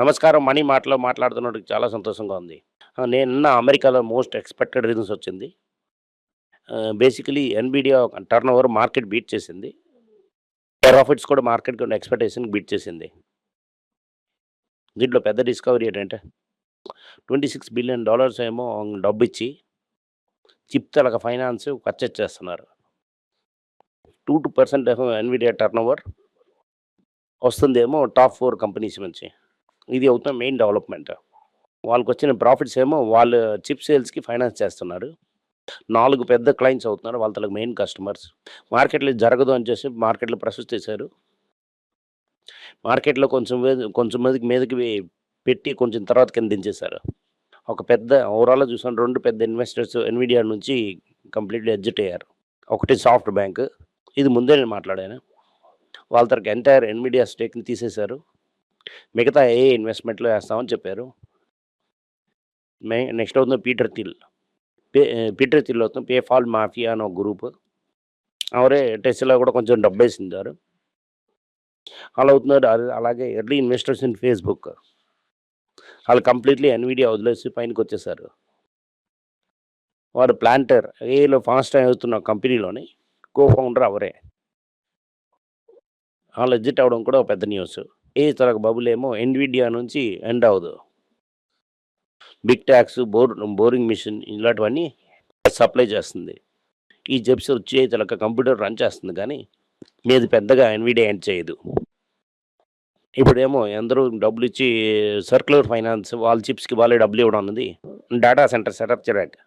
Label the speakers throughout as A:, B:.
A: నమస్కారం మనీ మాటలో మాట్లాడుతున్నట్టు చాలా సంతోషంగా ఉంది. నేను అమెరికాలో మోస్ట్ ఎక్స్పెక్టెడ్ రీజన్స్ వచ్చింది. Basically Nvidia turn over market beat చేసింది. ప్రాఫిట్స్ కూడా మార్కెట్ ఎక్స్పెక్టేషన్ బీట్ చేసింది. దీంట్లో పెద్ద డిస్కవరీ ఏంటంటే ట్వంటీ సిక్స్ బిలియన్ డాలర్స్ ఏమో డబ్బు ఇచ్చి చిప్ తలక ఫైనాన్స్ పర్చేస్ చేస్తున్నారు two two percent Nvidia turn over వస్తుందేమో టాప్ ఫోర్ కంపెనీస్ నుంచి. ఇది అవుతున్న మెయిన్ డెవలప్మెంట్ వాళ్ళకి వచ్చిన ప్రాఫిట్స్ ఏమో వాళ్ళు చిప్ సేల్స్కి ఫైనాన్స్ చేస్తున్నారు. నాలుగు పెద్ద క్లయింట్స్ అవుతున్నారు వాళ్ళ మెయిన్ కస్టమర్స్ మార్కెట్లో జరగదు అని చెప్పి మార్కెట్లో ప్రొసెస్ చేశారు. మార్కెట్లో కొంచెం కొంచెం మీదకి మీదకి పెట్టి కొంచెం తర్వాత కింద దించేశారు. ఒక పెద్ద ఓవరాల్గా చూసాను రెండు పెద్ద ఇన్వెస్టర్స్ ఎన్విడియా నుంచి కంప్లీట్లీ ఎగ్జిట్ అయ్యారు. ఒకటి సాఫ్ట్ బ్యాంక్ ఇది ముందే నేను మాట్లాడాను. వాళ్ళ తరకు ఎంటైర్ ఎన్విడియా స్టేక్ని తీసేశారు. మిగతా ఏ ఇన్వెస్ట్మెంట్లో వేస్తామని చెప్పారు. మే నెక్స్ట్ అవుతుంది Peter Thiel pay Peter Thiel అవుతుంది. పేఫాల్ మాఫియా అని ఒక గ్రూప్. అవరే టెస్ట్లో కూడా కొంచెం డబ్బేసిందారు. అలా అవుతున్నారు. అలాగే ఎర్లీ ఇన్వెస్టర్స్ ఇన్ ఫేస్బుక్. వాళ్ళు కంప్లీట్లీ ఎన్విడియా వదిలేసి పైనకి వచ్చేసారు. వాడు ప్లాంటర్ ఏలో ఫాస్ట్ అవుతున్న కంపెనీలోని కో ఫౌండర్ అవరే. వాళ్ళు ఎగ్జిట్ అవ్వడం కూడా ఒక పెద్ద న్యూస్. ఏ తరగ బబుల్ ఏమో ఎన్విడియా నుంచి ఎండ్ అవ్వదు. Big tax bore boring machine ఇలాంటివన్నీ సప్లై చేస్తుంది. ఈ జెప్స్ వచ్చే తలక కంప్యూటర్ రన్ చేస్తుంది కానీ మీది పెద్దగా ఎన్విడియా ఎండ్ చేయదు. ఇప్పుడేమో అందరూ డబ్బులు ఇచ్చి సర్క్యులర్ ఫైనాన్స్ వాళ్ళ చిప్స్కి వాళ్ళే డబ్బులు ఇవ్వడం అన్నది డేటా సెంటర్ సెటప్ చేయడానికి.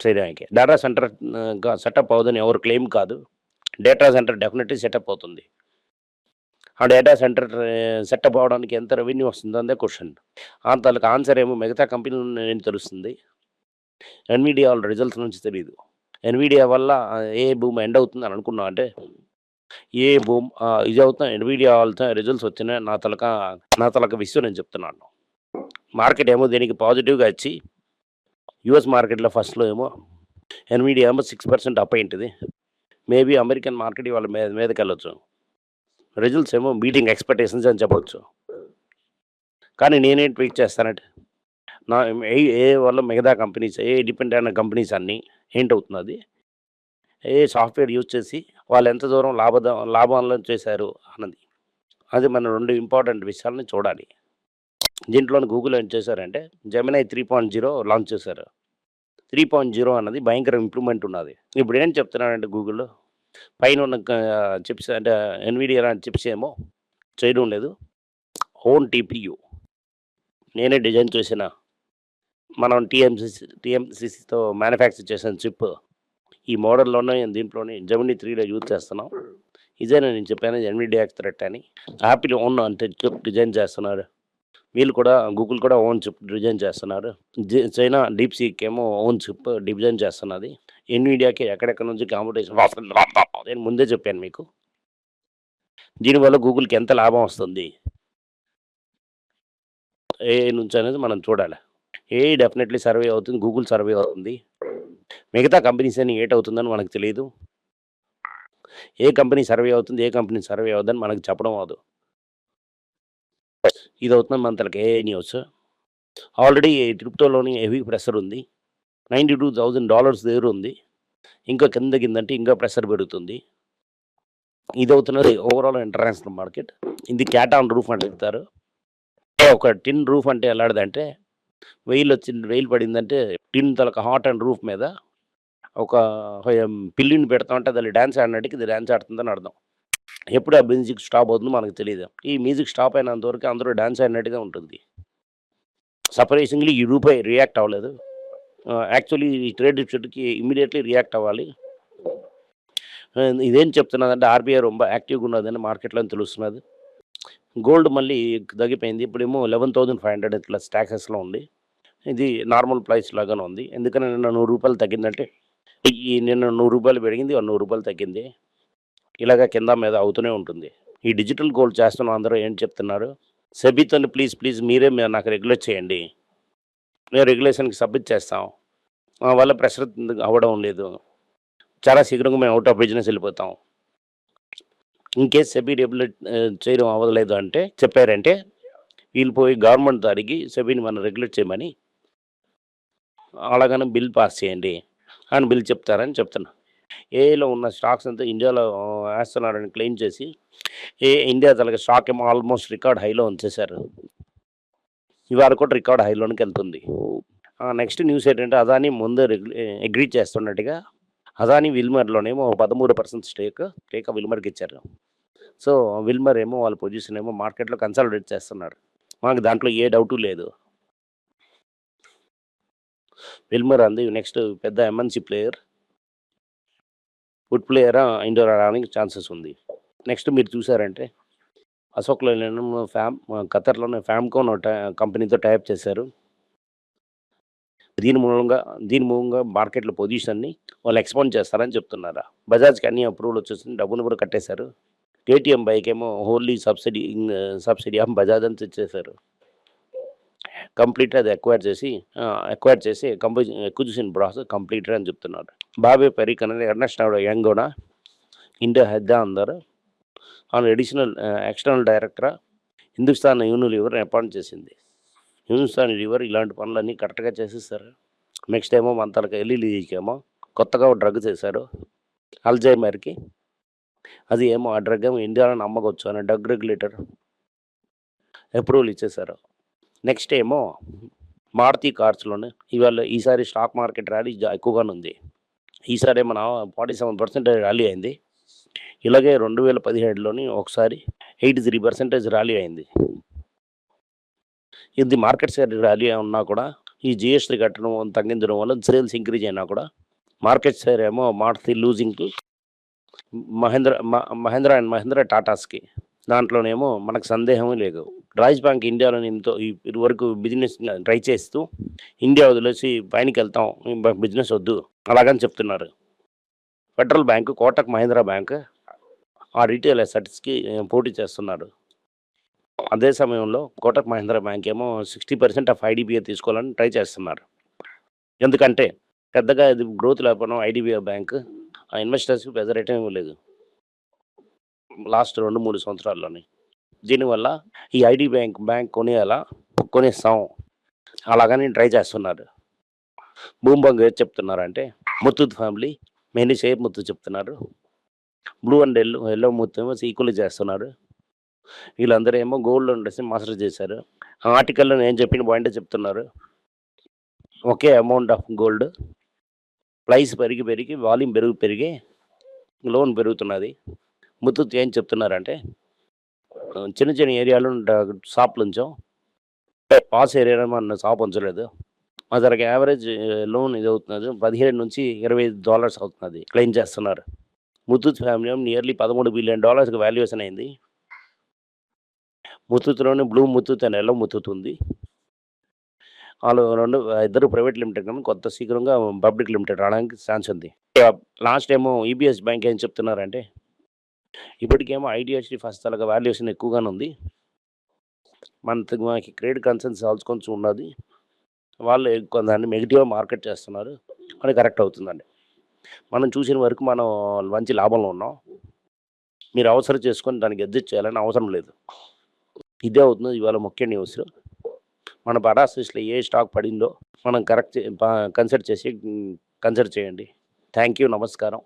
A: చేయడానికి. డేటా సెంటర్ సెటప్ అవ్వదని ఎవరు క్లెయిమ్ కాదు. డేటా సెంటర్ డెఫినెట్లీ సెటప్ అవుతుంది. ఆ డేటా సెంటర్ సెటప్ అవడానికి ఎంత రెవెన్యూ వస్తుందో అందే క్వశ్చన్. ఆ ఆన్సర్ ఏమో మిగతా కంపెనీలు నేను తెలుస్తుంది? ఎన్విడియా వాళ్ళ రిజల్ట్స్ నుంచి తెలియదు ఎన్విడియా వల్ల ఏ భూమి ఎండ్ అవుతుంది అని అనుకున్నా అంటే ఏ భూమి ఇది అవుతున్నా ఎన్విడియా వాళ్ళతో రిజల్ట్స్ వచ్చినాయి నా తలక నా తలక విషయం నేను చెప్తున్నాను. మార్కెట్ ఏమో దీనికి పాజిటివ్గా వచ్చి యుఎస్ మార్కెట్లో ఫస్ట్లో ఏమో ఎన్విడియా ఏమో సిక్స్ పర్సెంట్ అప్ అయింటుంది. మేబీ అమెరికన్ మార్కెట్ వాళ్ళ మీద మీదకి వెళ్ళొచ్చు రిజల్ట్స్ ఏమో మీటింగ్ ఎక్స్పెక్టేషన్స్ అని చెప్పవచ్చు కానీ నేనేం ట్వీట్ చేస్తానంటే నా ఏ ఏ వల్ల మిగతా కంపెనీస్ ఏ డిపెండ్ అయిన కంపెనీస్ అన్నీ ఏంటవుతున్నది? ఏ సాఫ్ట్వేర్ యూజ్ చేసి వాళ్ళు ఎంత దూరం లాభ లాభాలను చేశారు అన్నది. అది మన రెండు ఇంపార్టెంట్ విషయాలని చూడాలి. దీంట్లో గూగుల్ ఏం చేశారంటే Gemini three point zero launch చేశారు. త్రీ పాయింట్ జీరో అన్నది భయంకర ఇంప్రూవ్మెంట్ ఉన్నది. ఇప్పుడు ఏం చెప్తున్నారంటే గూగుల్ పైన ఉన్న చిప్స్ అంటే ఎన్విడియా చిప్స్ ఏమో చేయడం లేదు. ఓన్ టీపీయూ నేనే డిజైన్ చేసిన. మనం టీఎంసీసీ టీఎంసీసీతో మ్యానుఫ్యాక్చర్ చేసిన చిప్. ఈ మోడల్లోనే దీంట్లోనే జమినీ త్రీలో యూజ్ చేస్తున్నాం. ఇదే నేను చెప్పాను ఎన్విడియాక్ థ్రెట్ అని. యాపిల్ ఓన్ అంటే చిప్ డిజైన్ చేస్తున్నారు. వీళ్ళు కూడా గూగుల్ కూడా ఓన్ చిప్ డిజైన్ చేస్తున్నారు. చైనా డీప్ సీక్ ఏమో ఓన్ చిప్ డిజైన్ చేస్తున్నది. ఎన్విడియాకి ఎక్కడెక్కడ నుంచి కాంపిటీషన్ వస్తుంది నేను ముందే చెప్పాను మీకు. దీనివల్ల గూగుల్కి ఎంత లాభం వస్తుంది? ఏ నుంచి అనేది మనం చూడాలి. ఏ డెఫినెట్లీ సర్వే అవుతుంది గూగుల్ సర్వే అవుతుంది. మిగతా కంపెనీస్ అని ఏట్ అవుతుందని మనకు తెలియదు ఏ కంపెనీ సర్వే అవుతుంది ఏ కంపెనీ సర్వే అవుతుందని మనకు చెప్పడం అవదు ఇది అవుతుంది మన తలకి ఏ న్యూస్? ఆల్రెడీ తిరుపతిలోని హెవీ ప్రెషర్ ఉంది. నైంటీ టూ థౌజండ్ డాలర్స్ దగ్గర ఉంది. ఇంకా కింద కిందంటే ఇంకా ప్రెషర్ పెరుగుతుంది ఇది అవుతున్నది ఓవరాల్ ఇంటర్నేషనల్ మార్కెట్ ఇది క్యాట్ ఆన్ రూఫ్ అని చెప్తారు. ఒక టిన్ రూఫ్ అంటే ఎలాంటిదంటే వెయిల్ వచ్చింది వెయిల్ పడిందంటే టిన్ తలక హాట్ అండ్ రూఫ్ మీద ఒక పిల్లిని పెడతామంటే దాన్ని డ్యాన్స్ ఆడినట్టుకి ఇది డ్యాన్స్ ఆడుతుందని అర్థం. ఎప్పుడు ఆ మ్యూజిక్ స్టాప్ అవుతుందో మనకు తెలియదు. ఈ మ్యూజిక్ స్టాప్ అయినంతవరకు అందరూ డ్యాన్స్ ఆడినట్టుగా ఉంటుంది. సపరేషన్లీ ఈ రూపాయి రియాక్ట్ అవ్వలేదు. యాక్చువల్లీ ఈ ట్రేడ్ డిఫిసిట్కి ఇమీడియట్లీ రియాక్ట్ అవ్వాలి. ఇదేం చెప్తున్నదంటే ఆర్బీఐ రొంబ యాక్టివ్గా ఉన్నదని మార్కెట్లో తెలుస్తున్నది. గోల్డ్ మళ్ళీ తగ్గిపోయింది. ఇప్పుడేమో లెవెన్ థౌజండ్ ఫైవ్ హండ్రెడ్ ఇట్లా స్టాక్సెస్లో ఉంది. ఇది నార్మల్ ప్రైస్ లాగానే ఉంది. ఎందుకని నిన్న నూరు రూపాయలు తగ్గిందంటే ఈ నిన్న నూరు రూపాయలు పెరిగింది నూరు రూపాయలు తగ్గింది. ఇలాగ కింద మీద అవుతూనే ఉంటుంది. ఈ డిజిటల్ గోల్డ్ చేస్తున్న అందరూ ఏం చెప్తున్నారు? సెబీతో ప్లీజ్ ప్లీజ్ మీరే నాకు రెగ్యులేట్ చేయండి. రెగ్యులేషన్కి సబ్మిట్ చేస్తాం. మా వల్ల ప్రెషర్ అవ్వడం లేదు. చాలా శీఘ్రంగా మేము అవుట్ ఆఫ్ బిజినెస్ వెళ్ళిపోతాం. ఇన్ కేస్ సెబీ రెగ్యులేట్ చేయడం అవ్వలేదు అంటే చెప్పారంటే వీళ్ళు పోయి గవర్నమెంట్ అడిగి సెబీని మనం రెగ్యులేట్ చేయమని అలాగని బిల్ పాస్ చేయండి అని బిల్ చెప్తారని చెప్తున్నా. ఏఐలో ఉన్న స్టాక్స్ అంతా ఇండియాలో వేస్తున్నారని క్లెయిమ్ చేసి ఏ ఇండియా తలకి స్టాక్ ఏమో ఆల్మోస్ట్ రికార్డ్ హైలో ఉంచేశారు. ఇవాళ కూడా రికార్డ్ హైలోనికి వెళ్తుంది. నెక్స్ట్ న్యూస్ ఏంటంటే అదాని ముందే అగ్రీ చేస్తున్నట్టుగా అదాని విల్మర్లోనేమో పదమూడు పర్సెంట్ స్టేక్ స్టేక్ విల్మర్కి ఇచ్చారు. సో విల్మర్ ఏమో వాళ్ళ పొజిషన్ ఏమో మార్కెట్లో కన్సాలిడేట్ చేస్తున్నారు. మాకు దాంట్లో ఏ డౌటు లేదు. విల్మర్ అంది నెక్స్ట్ పెద్ద ఎంఎన్సీ ప్లేయర్ ఫుడ్ ప్లేయర్ ఇండోర్ రావడానికి ఛాన్సెస్ ఉంది. నెక్స్ట్ మీరు చూసారంటే అశోక్లో ఫ్యామ్ ఖతర్లో ఫ్యామ్కో కంపెనీతో టైప్ చేశారు. దీని మూలంగా దీని మూలంగా మార్కెట్లో పొజిషన్ని వాళ్ళు ఎక్స్పాండ్ చేస్తారని చెప్తున్నారు? బజాజ్కి అన్ని అప్రూవల్ వచ్చేసింది డబ్బులు కూడా కట్టేశారు. కేటీఎం బైక్ ఏమో wholly subsidy subsidy of Bajaj అని తెచ్చేశారు. కంప్లీట్ అది ఎక్వైర్ చేసి ఎక్వైర్ చేసి కంపో ఎక్విజిషన్ ప్రాసెస్ కంప్లీట్ అని చెప్తున్నారు. బాబే పెరిక్ అనేది ఎర్నెస్ట్ యంగ్ కూడా ఇండియా హెద్దా అందరు on additional external director Hindustan Unilever appoint చేసింది. హిందుస్థాన్ లీవర్ ఇలాంటి పనులన్నీ కరెక్ట్గా చేసేస్తారు నెక్స్ట్ ఏమో మన తనకి వెళ్ళి ఏమో కొత్తగా డ్రగ్ చేశారు అల్జైమర్కి. అది ఏమో ఆ డ్రగ్ ఏమో ఇండియాలో నమ్మకొచ్చు అని డ్రగ్ రెగ్యులేటర్ అప్రూవల్ ఇచ్చేశారు. నెక్స్ట్ ఏమో మారుతి కార్స్లోనే ఇవాళ ఈసారి స్టాక్ మార్కెట్ ర్యాలీ ఎక్కువగానే ఉంది. ఈసారి మన ఫార్టీ సెవెన్ పర్సెంట్ ర్యాలీ అయింది. ఇలాగే రెండు వేల పదిహేడులోని ఒకసారి ఎయిటీ త్రీ పర్సెంటేజ్ ర్యాలీ అయింది. ఇది మార్కెట్ షేర్ ర్యాలీ ఉన్నా కూడా ఈ జిఎస్టీ కట్టడం తగ్గించడం వల్ల సేల్స్ ఇంక్రీజ్ అయినా కూడా మార్కెట్ షేర్ ఏమో మారుతి లూజింగ్ మహేంద్ర మ- మహేంద్ర అండ్ మహేంద్ర టాటాస్కి దాంట్లోనేమో మనకు సందేహం లేదు. రాజ్ బ్యాంక్ ఇండియాలో ఎంతో వరకు బిజినెస్ ట్రై చేస్తూ ఇండియా వదిలేసి పైనకి వెళ్తాం బిజినెస్ వద్దు అలాగని చెప్తున్నారు. Federal bank Kotak Mahindra bank ఆ రీటైల్ అసెట్స్కి పోటీ చేస్తున్నారు. అదే సమయంలో కోటక్ మహీంద్రా బ్యాంక్ ఏమో సిక్స్టీ పర్సెంట్ ఆఫ్ ఐడిబిఐ తీసుకోవాలని ట్రై చేస్తున్నారు. ఎందుకంటే పెద్దగా ఇది గ్రోత్ లేకపోవడం ఐడిబిఐ బ్యాంక్ ఆ ఇన్వెస్టర్స్కి పెద్ద రిటర్న్ ఏమీ లేదు లాస్ట్ రెండు మూడు సంవత్సరాల్లోనే. దీనివల్ల ఈ ఐడి బ్యాంక్ బ్యాంక్ కొనేయాలా కొనేస్తాం. అలాగని ట్రై చేస్తున్నారు. భూమిబంగ్ ఏది చెప్తున్నారంటే ముత్తూత్ ఫ్యామిలీ మెయిన్ షేర్ ముత్తు చెప్తున్నారు. Blue and yellow yellow Muthu ఏమో ఈక్వల్ చేస్తున్నారు. వీళ్ళందరూ ఏమో గోల్డ్ ఉండేసి మాస్టర్ చేశారు. ఆ ఆర్టికల్లో నేను చెప్పిన పాయింట్ చెప్తున్నారు. ఒకే అమౌంట్ ఆఫ్ గోల్డ్ ప్రైస్ పెరిగి పెరిగి వాల్యూమ్ పెరుగు పెరిగి లోన్ పెరుగుతున్నది. ముత్తు ఏం చెప్తున్నారంటే చిన్న చిన్న ఏరియాలో షాప్లు ఉంచాం. పాస్ ఏరియాలో మన షాప్ ఉంచలేదు. మా దగ్గర యావరేజ్ లోన్ ఇది అవుతున్నది పదిహేడు నుంచి ఇరవై ఐదు డాలర్స్ అవుతున్నది. క్లెయిమ్ చేస్తున్నారు. ముత్తూత్ ఫ్యామిలీ నియర్లీ పదమూడు బిలియన్ డాలర్స్కి వాల్యుయేషన్ అయింది. ముత్తూత్లోనే బ్లూ ముత్తూత్ అని ఎల్లో ముత్తూత్ ఉంది. వాళ్ళు రెండు ఇద్దరు ప్రైవేట్ లిమిటెడ్ కానీ కొత్త శీఘ్రంగా పబ్లిక్ లిమిటెడ్ రావడానికి ఛాన్స్ ఉంది. లాస్ట్ ఏమో ఈబీఎస్ బ్యాంక్ ఏం చెప్తున్నారంటే ఇప్పటికేమో ఐడిఎఫ్సి ఫస్ట్ అలాగా వాల్యుయేషన్ ఎక్కువగానే ఉంది. మన మనకి క్రెడిట్ కన్సర్న్స్ ఆల్స్ కొంచెం ఉన్నది. వాళ్ళు ఎక్కువ దాన్ని నెగిటివ్గా మార్కెట్ చేస్తున్నారు. అని కరెక్ట్ అవుతుందండి. మనం చూసిన వరకు మనం మంచి లాభంలో ఉన్నాం. మీరు అవసరం చేసుకొని దానికి ఎడ్జస్ట్ చేయాలని అవసరం లేదు. ఇదే అవుతుంది ఇవాళ ముఖ్య న్యూస్ మన పరాసిస్లో ఏ స్టాక్ పడిందో మనం కరెక్ట్ కన్సిడర్ చేసి కన్సిడర్ చేయండి. థ్యాంక్ యూ నమస్కారం.